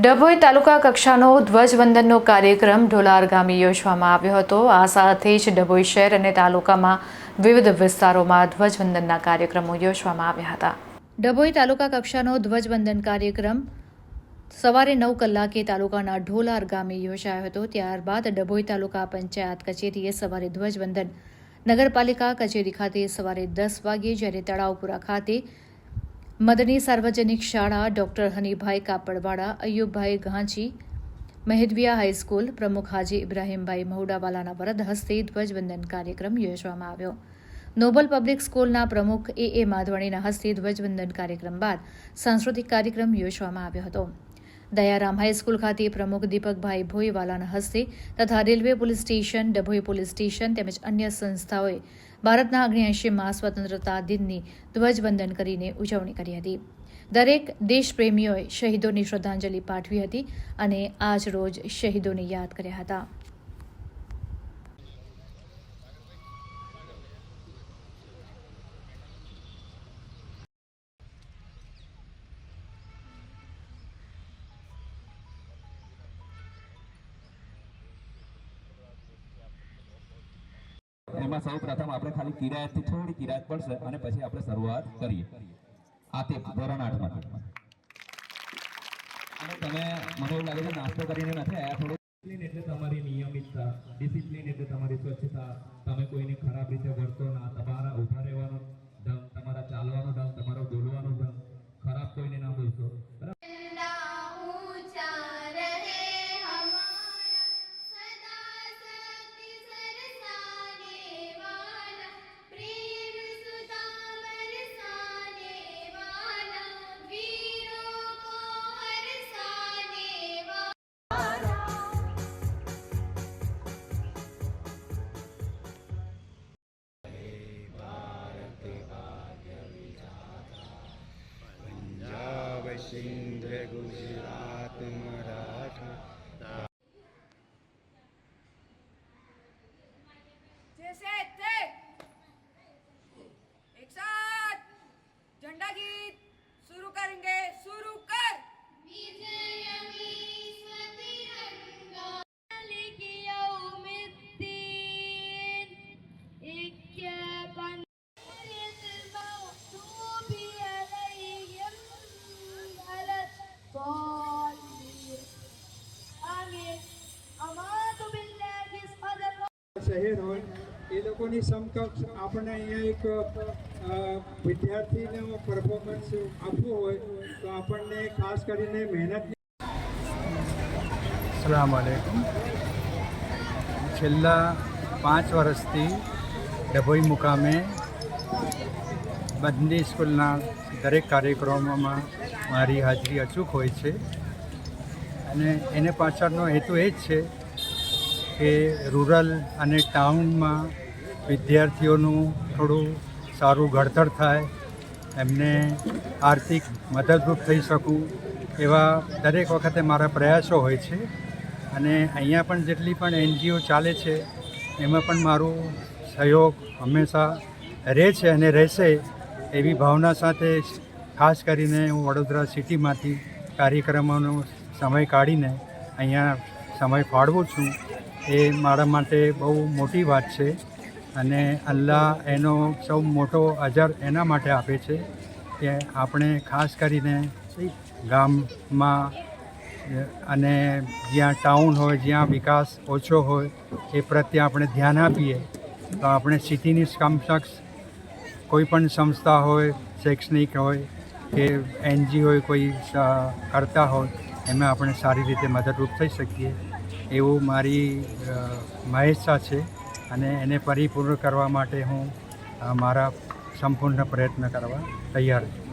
ડભોઈ તાલુકા કક્ષાનો ધ્વજવંદનનો કાર્યક્રમ ઢોલાર ગામે યોજવામાં આવ્યો હતો. આ સાથે જ ડભોઈ શહેર અને તાલુકામાં વિવિધ વિસ્તારોમાં ધ્વજવંદનના કાર્યક્રમો યોજવામાં આવ્યા હતા. ડભોઈ તાલુકા કક્ષાનો ધ્વજવંદન કાર્યક્રમ સવારે નવ કલાકે તાલુકાના ઢોલાર ગામે યોજાયો હતો. ત્યારબાદ ડભોઈ તાલુકા પંચાયત કચેરીએ સવારે ધ્વજવંદન નગરપાલિકા કચેરી ખાતે સવારે દસ વાગ્યે જ્યારે તળાવપુરા ખાતે મદની સાર્વજનિક શાળા ડોક્ટર હનીભાઈ કાપડવાડા અયુબભાઈ ઘાંચી, મહેદવિયા હાઈસ્કૂલ પ્રમુખ હાજી ઇબ્રાહીમભાઈ મહુડાવાલાના વરદ હસ્તે ધ્વજવંદન કાર્યક્રમ યોજવામાં આવ્યો. નોબલ પબ્લિક સ્કૂલના પ્રમુખ એ. એ. માધવાણીના હસ્તે ધ્વજવંદન કાર્યક્રમ બાદ સાંસ્કૃતિક કાર્યક્રમ યોજવામાં આવ્યો હતો. દયારામ હાઈસ્કૂલ ખાતે પ્રમુખ દીપકભાઈ ભોઈવાલાના હસ્તે તથા railway police station, Dabhoi police station તેમજ અન્ય સંસ્થાઓએ ભારતના અગ્નિયાશીમાં સ્વતંત્રતા દિનની ધ્વજવંદન કરીને ઉજવણી કરી હતી. દરેક દેશપ્રેમીઓએ શહીદોની શ્રદ્ધાંજલિ પાઠવી હતી અને આજ રોજ શહીદોને યાદ કર્યા હતા. એમાં સૌ પ્રથમ આપણે ખાલી કિરાયતથી થોડી કિરાયત પડશે અને પછી આપણે શરૂઆત કરીએ. આ તે ધોરણ આઠ અને તમે, મને એવું લાગે છે નાસ્તો કરીને નથી આવ્યા થોડું. એટલે તમારી નિયમિતતા. ડિસિપ્લિન એટલે તમારી સ્વચ્છતા. તમે કોઈને ખરાબ રીતે વર્તો ના, તમારા સિંધ ગુજરાત મરાઠા. શહેર હોય, એ લોકોની સમકક્ષ આપણે અહીંયા એક વિદ્યાર્થીને પરફોર્મન્સ આપવું હોય, તો આપણને ખાસ કરીને મહેનત સલામ આલેકુમ. છેલ્લા પાંચ વર્ષથી ડભોઈ મુકામે બંને સ્કૂલના દરેક કાર્યક્રમોમાં મારી હાજરી અચૂક હોય છે. અને એને પાછળનો હેતુ એ જ છે કે રૂરલ અને ટાઉનમાં વિદ્યાર્થીઓનું થોડું સારું ઘડતર થાય, એમને આર્થિક મદદરૂપ થઈ શકું, એવા દરેક વખતે મારા પ્રયાસો હોય છે. અને અહીંયા પણ જેટલી પણ એનજીઓ ચાલે છે, એમાં પણ મારું સહયોગ હંમેશા રહે છે અને રહેશે એવી ભાવના સાથે ખાસ કરીને હું વડોદરા સિટીમાંથી કાર્યક્રમોનો સમય કાઢીને અહીંયા સમય ફાળવું છું. એ મારા માટે બહુ મોટી વાત છે અને અલ્લાહ એનો સૌ મોટો અજર એના માટે આપે છે કે આપણે ખાસ કરીને ગામમાં અને જ્યાં ટાઉન હોય, જ્યાં વિકાસ ઓછો હોય એ પ્રત્યે આપણે ધ્યાન આપીએ, તો આપણે સિટીની સમક્ષ કોઈ પણ સંસ્થા હોય, શૈક્ષણિક હોય કે એનજી હોય કોઈ કરતા હોય, એમાં આપણે સારી રીતે મદદરૂપ થઈ શકીએ. એવું મારી મહેચ્છા છે અને એને પરિપૂર્ણ કરવા માટે હું મારા સંપૂર્ણ પ્રયત્ન કરવા તૈયાર છું.